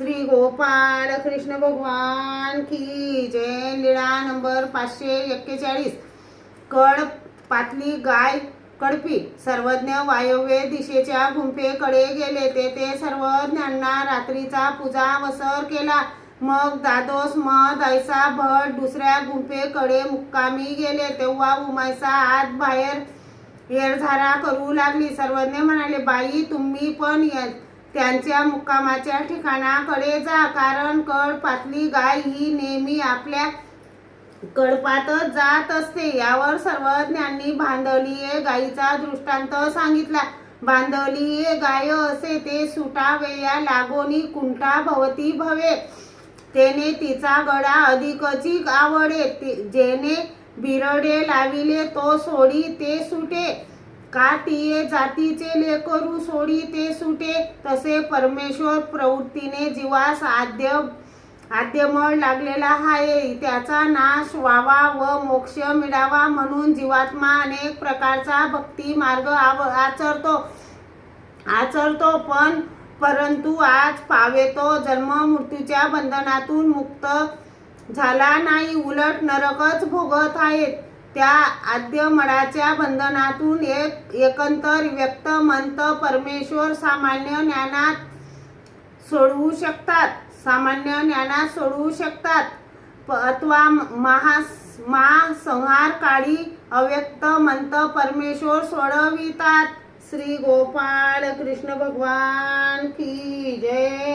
श्री गोपाळ कृष्ण भगवान की जय. निळा नंबर पाचशे एक्केचाळीस. कड पातली गाय कडपी सर्वज्ञ वायव्य दिशेच्या गुंफेकडे गेले. ते ते सर्वज्ञांना रात्रीचा पूजा वसर केला. मग दादोस मध ऐसा भट दुसऱ्या गुंफेकडे मुक्कामी गेले. तेव्हा उमायसा आत बाहेर येरझारा करू लागली. सर्वज्ञ म्हणाले बाई तुम्ही पण या- त्यांच्या मुक्कामाच्या ठिकाणाकडे जा कारण कडपातली गाय ही नेहमी आपल्या कडपातच जात असते. यावर सर्वज्ञांनी बांधवलीये गायीचा दृष्टांत सांगितला. बांधवलीये गाय असे ते सुटावेया लागोनी कुंटा भवती भवे. तेने तिचा गळा अधिकची आवडे. जेने बिरडे लाविले तो सोडी ते सुटे. कातिये जातीचे लेकरू सोडी ते सुटे तसे परमेश्वर प्रवृत्तीने जीवास आद्य आद्यमळ लागलेला आहे त्याचा नाश व्हावा व मोक्ष मिळावा म्हणून जीवात्मा अनेक प्रकारचा भक्ती मार्ग आव आचरतो. आचरतो पण परंतु आज पावेतो जन्म मृत्यूच्या बंधनातून मुक्त झाला नाही. उलट नरकच भोगत आहेत त्या आद्यमळाच्या बंधनातून एक एकंतर व्यक्त मंत परमेश्वर सामान्य ज्ञानात सोडवू शकतात. सामान्य ज्ञानात सोडवू शकतात. प- अथवा महा महासंहार काळी अव्यक्त मंत परमेश्वर सोडवितात. श्री गोपाळ कृष्ण भगवान की जय.